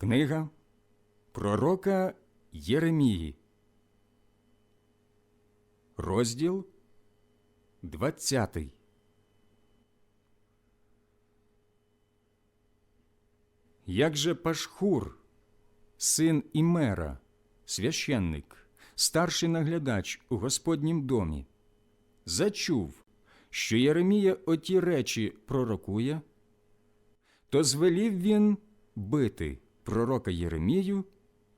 Книга Пророка Єремії, розділ 20. Як же Пашхур, син Імера, священник, старший наглядач у Господнім домі, зачув, що Єремія оті речі пророкує, то звелів він бити пророка Єремію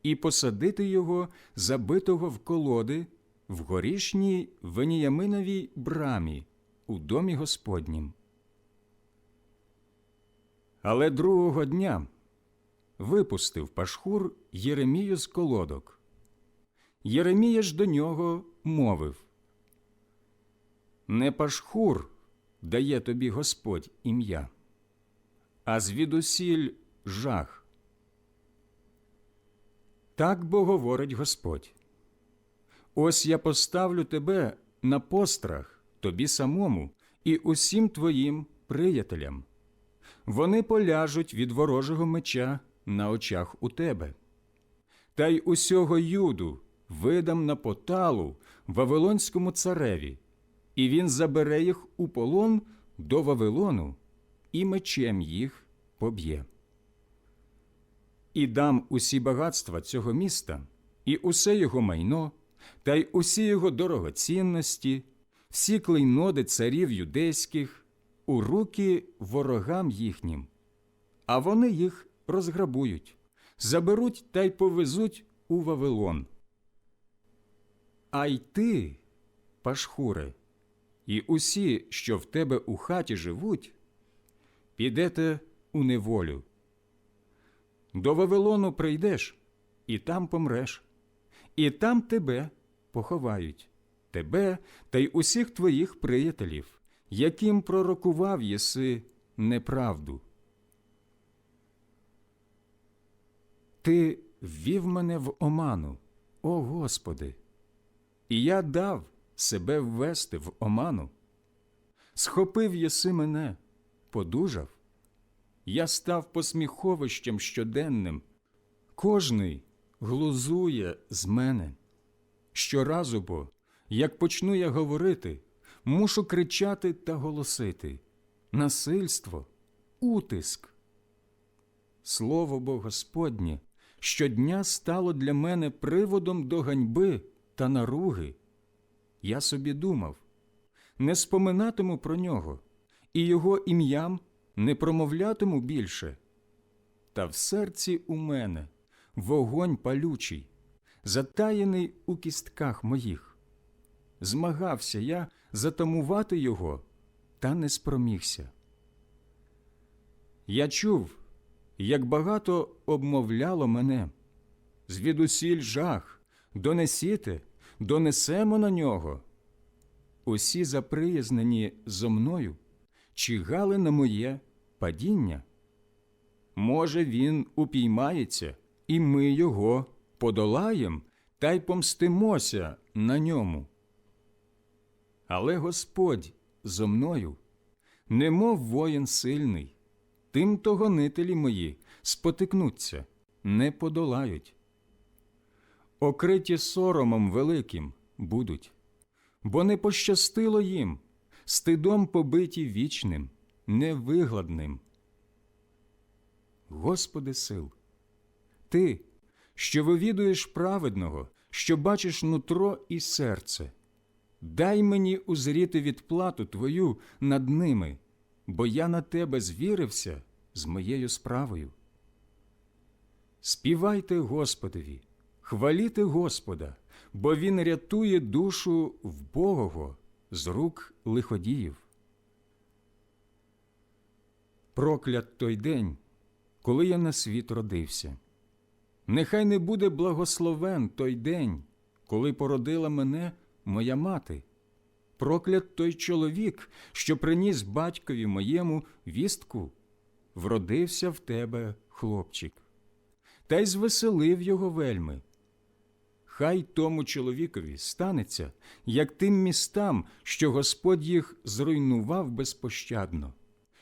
і посадити його, забитого в колоди, в горішній Веніяминовій брамі у домі Господнім. Але другого дня випустив Пашхур Єремію з колодок. Єремія ж до нього мовив Не Пашхур дає тобі Господь ім'я, а звідусіль жах. Так бо говорить Господь. Ось я поставлю тебе на пострах тобі самому і усім твоїм приятелям. Вони поляжуть від ворожого меча на очах у тебе. Та й усього юду видам на поталу Вавилонському цареві, і він забере їх у полон до Вавилону і мечем їх поб'є. І дам усі багатства цього міста, і усе його майно, та й усі його дорогоцінності, всі клейноди царів юдейських у руки ворогам їхнім, а вони їх розграбують, заберуть та й повезуть у Вавилон. А й ти, Пашхуре, і усі, що в тебе у хаті живуть, підете у неволю. До Вавилону прийдеш, і там помреш, і там тебе поховають, тебе та й усіх твоїх приятелів, яким пророкував єси неправду. Ти ввів мене в оману, о Господи, і я дав себе ввести в оману. Схопив єси мене, подужав я став посміховищем щоденним. Кожний глузує з мене. Щоразу бо, як почну я говорити, мушу кричати та голосити насильство, утиск. Слово бо Господнє щодня стало для мене приводом до ганьби та наруги. Я собі думав не споминатиму про нього, і його ім'ям не промовлятиму більше. Та в серці у мене вогонь палючий, затаєний у кістках моїх. Змагався я затамувати його, та не спромігся. Я чув, як багато обмовляло мене. Звідусіль жах, донесіте, донесемо на нього. Усі заприязнені зо мною чигали на моє падіння. Може, він упіймається, і ми його подолаєм та й помстимося на ньому. Але Господь зо мною, немов воїн сильний, тим то гонителі мої спотикнуться, не подолають. Окриті соромом великим будуть, бо не пощастило їм стидом побиті вічним, невигладним. Господи сил, Ти, що вивідуєш праведного, що бачиш нутро і серце, дай мені узріти відплату Твою над ними, бо я на Тебе звірився з моєю справою. Співайте Господові, хваліте Господа, бо Він рятує душу вбогого з рук лиходіїв. Проклят той день, коли я на світ родився. Нехай не буде благословен той день, коли породила мене моя мати. Проклят той чоловік, що приніс батькові моєму вістку, вродився в тебе хлопчик, та й звеселив його вельми. Хай тому чоловікові станеться, як тим містам, що Господь їх зруйнував безпощадно,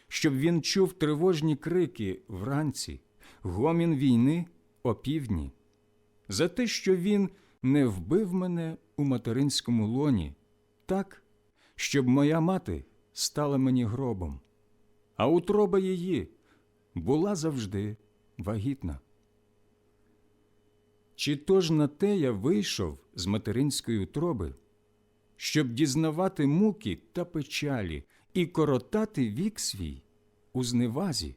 щоб він чув тривожні крики вранці, гомін війни опівдні, за те, що він не вбив мене у материнському лоні, так, щоб моя мати стала мені гробом, а утроба її була завжди вагітна. Чи то ж на те я вийшов з материнської утроби, щоб дізнавати муки та печалі і коротати вік свій у зневазі?